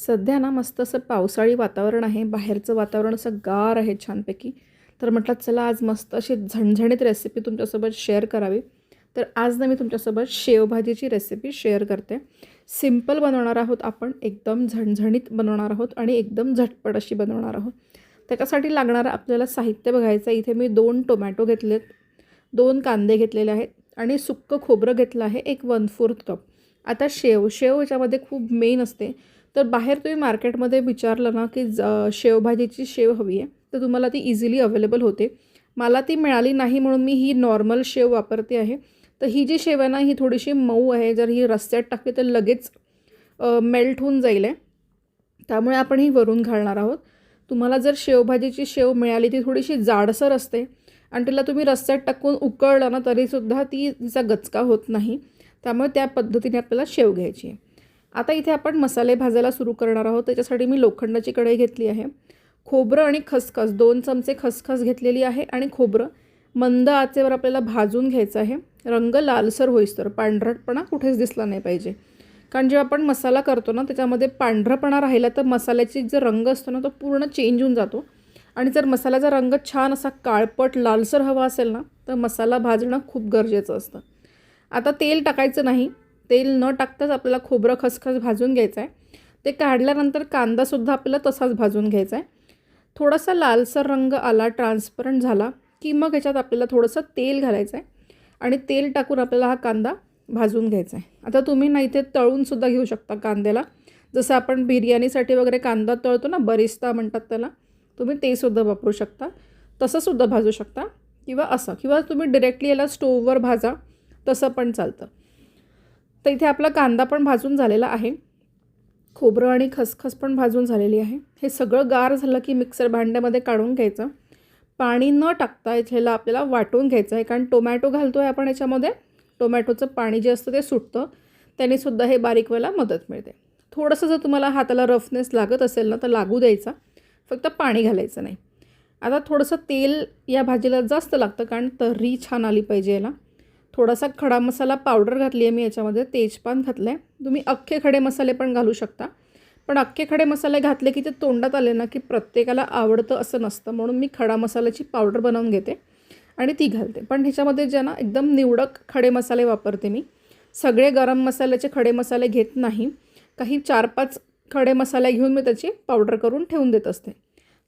सध्या ना मस्त असं पावसाळी वातावरण आहे बाहेरचं वातावरण असं गार आहे छानपैकी. तर म्हटलं चला आज मस्त अशी झणझणीत रेसिपी तुमच्यासोबत शेअर करावी. तर आज ना मी तुमच्यासोबत शेवभाजीची रेसिपी शेअर करते. सिंपल बनवणार आहोत आपण एकदम झणझणीत बनवणार आहोत आणि एकदम झटपट अशी बनवणार आहोत. त्याच्यासाठी लागणारं आपल्याला साहित्य बघायचं आहे इथे मी दोन टोमॅटो घेतलेत दोन कांदे घेतलेले आहेत आणि सुक्कं खोबरं घेतलं आहे एक वन फोर्थ कप आता शेव शेव याच्यामध्ये खूप मेन असते. तर बाहेर तुम्ही मार्केटमध्ये विचारलं ना की ज शेवभाजीची शेव हवी आहे तर तुम्हाला ती इझिली अवेलेबल होते. मला ती मिळाली नाही म्हणून मी ही नॉर्मल शेव वापरते आहे. तर ही जी शेव आहे ना ही थोडीशी मऊ आहे. जर ही रस्त्यात टाकली तर लगेच मेल्ट होऊन जाईल आहे. त्यामुळे आपण ही वरून घालणार आहोत. तुम्हाला जर शेवभाजीची शेव मिळाली ती थोडीशी जाडसर असते आणि तिला तुम्ही रस्त्यात टाकून उकळलं ना तरीसुद्धा ती तिचा गचका होत नाही. त्यामुळे त्या पद्धतीने आपल्याला शेव घ्यायची आहे. आता इथे आपण मसाले भाजायला सुरू करणार आहोत. त्याच्यासाठी मी लोखंडाची कढई घेतली आहे. खोबरं आणि खसखस दोन चमचे खसखस घेतलेली आहे आणि खोबरं मंद आचेवर आपल्याला भाजून घ्यायचं आहे. रंग लालसर होईस्तर पांढरटपणा कुठेच दिसला नाही पाहिजे. कारण जेव्हा आपण मसाला करतो ना त्याच्यामध्ये पांढरपणा राहिला तर मसाल्याची जो रंग असतो ना तो पूर्ण चेंज होऊन जातो. आणि जर मसाल्याचा रंग छान असा काळपट लालसर हवा असेल ना तर मसाला भाजणं खूप गरजेचं असतं. आता तेल टाकायचं नाही. तेल न टाकताच आपल्याला खोबरं खसखस भाजून घ्यायचं आहे ते काढल्यानंतर कांदासुद्धा आपल्याला तसाच भाजून घ्यायचा आहे थोडासा लालसर रंग आला ट्रान्सपरंट झाला की मग ह्याच्यात आपल्याला थोडंसं तेल घालायचं आहे आणि तेल टाकून आपल्याला हा कांदा भाजून घ्यायचा आहे आता तुम्ही ना इथे तळूनसुद्धा घेऊ शकता कांद्याला. जसं आपण बिर्याणीसाठी वगैरे कांदा तळतो ना बरिस्ता म्हणतात त्याला तुम्ही ते सुद्धा वापरू शकता. तसंसुद्धा भाजू शकता किंवा असं किंवा तुम्ही डिरेक्टली याला स्टोववर भाजा तसं पण चालतं. तर इथे आपला कांदा पण भाजून झालेला आहे. खोबरं आणि खसखस पण भाजून झालेली आहे. हे सगळं गार झालं की मिक्सर भांड्यामध्ये काढून घ्यायचं. पाणी न टाकता ह्याला आपल्याला वाटून घ्यायचं आहे. कारण टोमॅटो घालतो आहे आपण याच्यामध्ये. टोमॅटोचं पाणी जे असतं ते सुटतं. त्यानेसुद्धा हे बारीक व्हायला मदत मिळते. थोडंसं जर तुम्हाला हाताला रफनेस लागत असेल ना तर लागू द्यायचा. फक्त पाणी घालायचं नाही. आता थोडंसं तेल या भाजीला जास्त लागतं. कारण तर्री छान आली पाहिजे याला. थोडासा खडा मसाला पावडर घातली आहे मी याच्यामध्ये तेजपान घातलं आहे तुम्ही अख्खे खडे मसाले पण घालू शकता. पण अख्खे खडे मसाले घातले की ते तोंडात आले ना की प्रत्येकाला आवडतं असं नसतं. म्हणून मी खडा मसाल्याची पावडर बनवून घेते आणि ती घालते. पण ह्याच्यामध्ये जे ना एकदम निवडक खडे मसाले वापरते मी. सगळे गरम मसाल्याचे खडे मसाले घेत नाही. काही चार पाच खडे मसाले घेऊन मी त्याची पावडर करून ठेवून देत असते.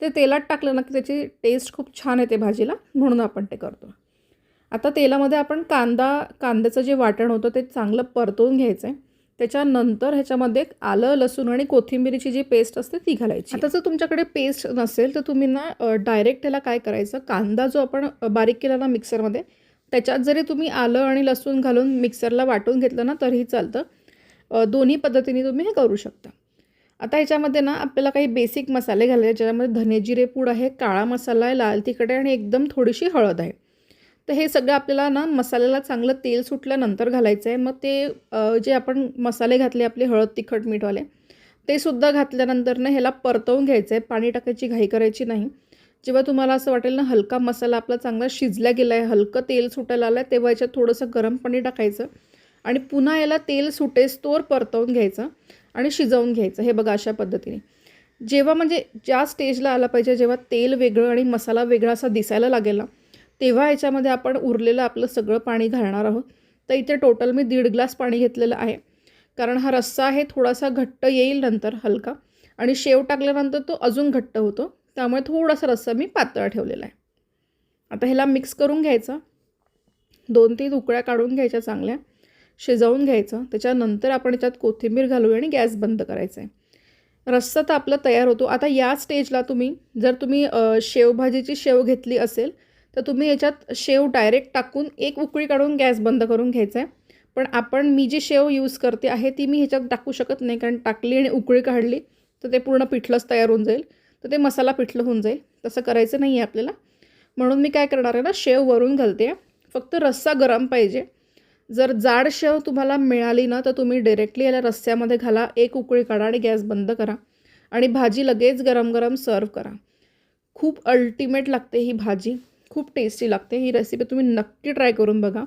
ते तेलात टाकलं ना की त्याची टेस्ट खूप छान येते भाजीला. म्हणून आपण ते करतो. आता तेलामध्ये आपण कांदा कांद्याचं जे वाटण होतं ते चांगलं परतवून घ्यायचं आहे त्याच्यानंतर ह्याच्यामध्ये आलं लसूण आणि कोथिंबिरीची जी पेस्ट असते ती घालायची. आता जर तुमच्याकडे पेस्ट नसेल तर तुम्ही ना डायरेक्ट ह्याला काय करायचं? कांदा जो आपण बारीक केला ना मिक्सरमध्ये त्याच्यात जरी तुम्ही आलं आणि लसूण घालून मिक्सरला वाटून घेतलं ना तरीही चालतं. दोन्ही पद्धतीने तुम्ही हे करू शकता. आता ह्याच्यामध्ये ना आपल्याला काही बेसिक मसाले घालायचे ज्याच्यामध्ये धने जिरे पूड आहे काळा मसाला आहे लाल तिखट आहे आणि एकदम थोडीशी हळद आहे. तर हे सगळं आपल्याला ना मसाल्याला चांगलं तेल सुटल्यानंतर घालायचं आहे. मग ते जे आपण मसाले घातले आपले हळद तिखट मीठवाले ते सुद्धा घातल्यानंतर ना ह्याला परतवून घ्यायचं आहे. पाणी टाकायची घाई करायची नाही. जेव्हा तुम्हाला असं वाटेल ना हलका मसाला आपला चांगला शिजला गेला आहे हलकं तेल सुटायला आलं आहे तेव्हा याच्यात थोडंसं गरम पाणी टाकायचं आणि पुन्हा याला तेल सुटेस तोर परतवून घ्यायचं आणि शिजवून घ्यायचं. हे बघा अशा पद्धतीने. जेव्हा म्हणजे ज्या स्टेजला आला पाहिजे जेव्हा तेल वेगळं आणि मसाला वेगळा असा दिसायला लागेल ना तेव्हा याच्यामध्ये आपण उरलेलं आपलं सगळं पाणी घालणार आहोत. तर इथे टोटल मी दीड ग्लास पाणी घेतलेलं आहे. कारण हा रस्सा आहे थोडासा घट्ट येईल नंतर हलका. आणि शेव टाकल्यानंतर तो अजून घट्ट होतो. त्यामुळे थोडासा रस्सा मी पातळ ठेवलेला आहे. आता ह्याला मिक्स करून घ्यायचं. दोन तीन उकळ्या काढून घ्यायच्या चांगल्या. शिजवून घ्यायचं. त्याच्यानंतर आपण याच्यात कोथिंबीर घालूया आणि गॅस बंद करायचा आहे. रस्सा तर आपला तयार होतो. आता या स्टेजला तुम्ही जर तुम्ही शेवभाजीची शेव घेतली असेल तर तुम्ही याच्यात शेव डायरेक्ट टाकून एक उकळी काढून गॅस बंद करून घ्यायचा आहे पण आपण मी जी शेव यूज करते आहे ती मी ह्याच्यात टाकू शकत नाही कारण टाकली आणि उकळी काढली तर ते पूर्ण पिठलंच तयार होऊन जाईल. तर ते मसाला पिठलं होऊन जाईल. तसं करायचं नाही आहे आपल्याला. म्हणून मी काय करणार आहे ना शेव वरून घालते. आहे फक्त रस्सा गरम पाहिजे. जर जाड शेव तुम्हाला मिळाली ना तर तुम्ही डिरेक्टली याला रस्स्यामध्ये घाला एक उकळी काढा आणि गॅस बंद करा. आणि भाजी लगेच गरम गरम सर्व करा. खूप अल्टिमेट लागते ही भाजी. खूप टेस्टी लागते. ही रेसिपी तुम्ही नक्की ट्राय करून बघा.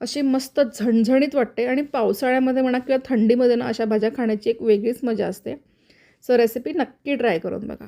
अशी मस्त झणझणीत वाटते आणि पावसाळ्यामध्ये म्हणा किंवा थंडीमध्ये ना अशा भाज्या खाण्याची एक वेगळीच मजा असते. सो रेसिपी नक्की ट्राय करून बघा.